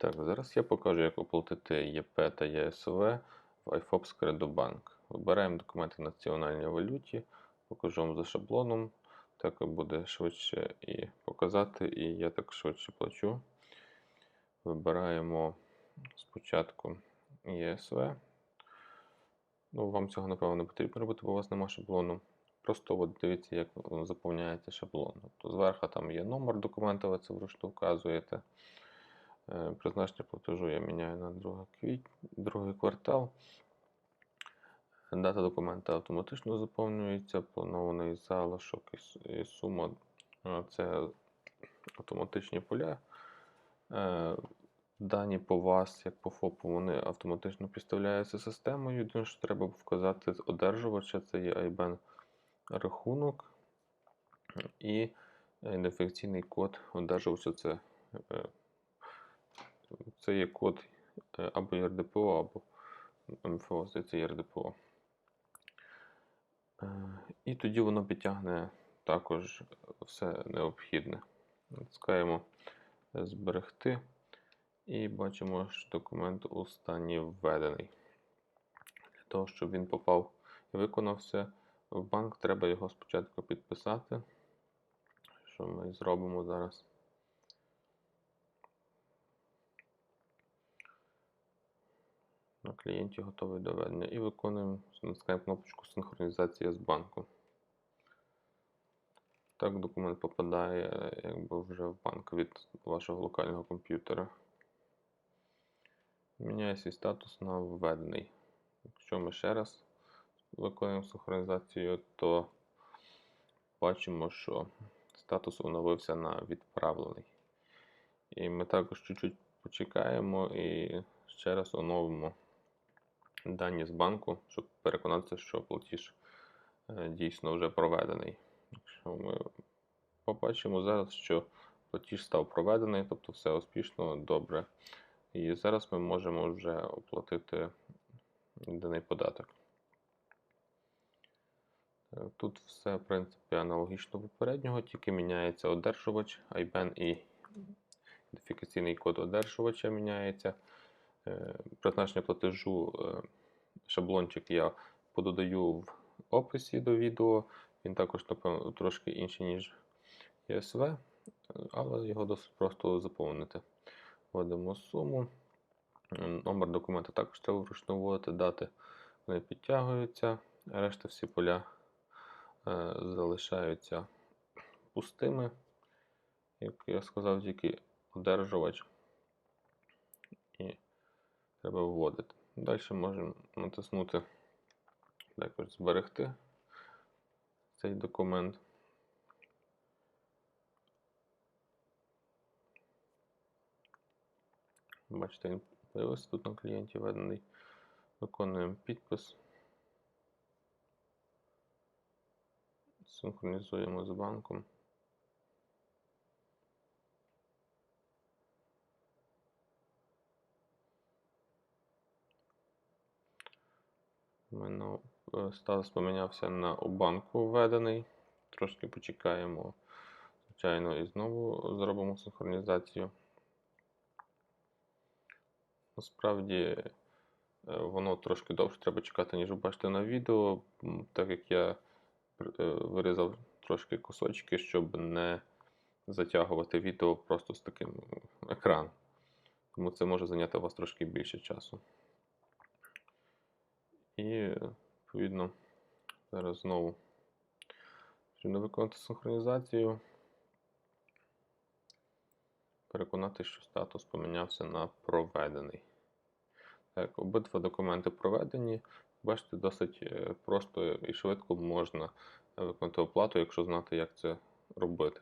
Так, зараз я покажу, як оплатити ЄП та ЄСВ в iFops Кредобанк. Вибираємо документи в національній валюті, покажу вам за шаблоном. Так буде швидше і показати, і я так швидше плачу. Вибираємо спочатку ЄСВ. Ну, вам цього, напевно, не потрібно робити, бо у вас немає шаблону. Просто от дивіться, як заповняється шаблон. Тобто зверху там є номер документа, ви це вручну вказуєте. Е, Призначення платежу я міняю на 2 квіт... другий квартал. Дата документа автоматично заповнюється, планований залишок і сума е, це автоматичні поля. Е, Дані по вас, як по ФОПу, вони автоматично підставляються системою. Єдине, що треба вказати з одержувача, це є IBAN рахунок і ідентифікаційний код одержувача це, це є код е, або ЄРДПО, або МФО, здається, ЄРДПО. Е, І тоді воно підтягне також все необхідне. Натискаємо зберегти і бачимо, що документ у стані введений. Для того, щоб він попав і виконався в банк, треба його спочатку підписати. Що ми зробимо зараз? На клієнті готовий до ведення. І виконуємо, натискаємо кнопочку синхронізація з банком. Так документ попадає якби вже в банк від вашого локального комп'ютера. Міняє свій статус на введений. Якщо ми ще раз виконуємо синхронізацію, то бачимо, що статус оновився на відправлений. І ми також чуть-чуть почекаємо і ще раз оновимо дані з банку, щоб переконатися, що платіж е, дійсно вже проведений. Якщо ми побачимо зараз, що платіж став проведений, тобто все успішно, добре. І зараз ми можемо вже оплатити даний податок. Е, Тут все, в принципі, аналогічно попереднього, тільки міняється одержувач, IBAN і ідентифікаційний код одержувача міняється. Е, Призначення платежу, е, шаблончик я пододаю в описі до відео. Він також, напевно, трошки інший, ніж ЄСВ, е, але його досить просто заповнити. Вводимо суму. Номер документа також треба вручну вводити, дати вони підтягуються, решта всі поля залишаються пустими. Як я сказав, тільки одержувач треба вводити. Далі можемо натиснути також зберегти цей документ. Бачите, він появився тут на клієнті введений. Виконуємо підпис. Синхронізуємо з банком. Мене е, статус помінявся на у банку введений. Трошки почекаємо, звичайно, і знову зробимо синхронізацію. Насправді е, воно трошки довше треба чекати, ніж ви бачите на відео, так як я е, вирізав трошки кусочки, щоб не затягувати відео просто з таким екраном. Тому це може зайняти у вас трошки більше часу. І, відповідно, зараз знову потрібно виконати синхронізацію. Переконати, що статус помінявся на проведений. Так, обидва документи проведені. Бачите, досить е, просто і швидко можна виконати оплату, якщо знати, як це робити.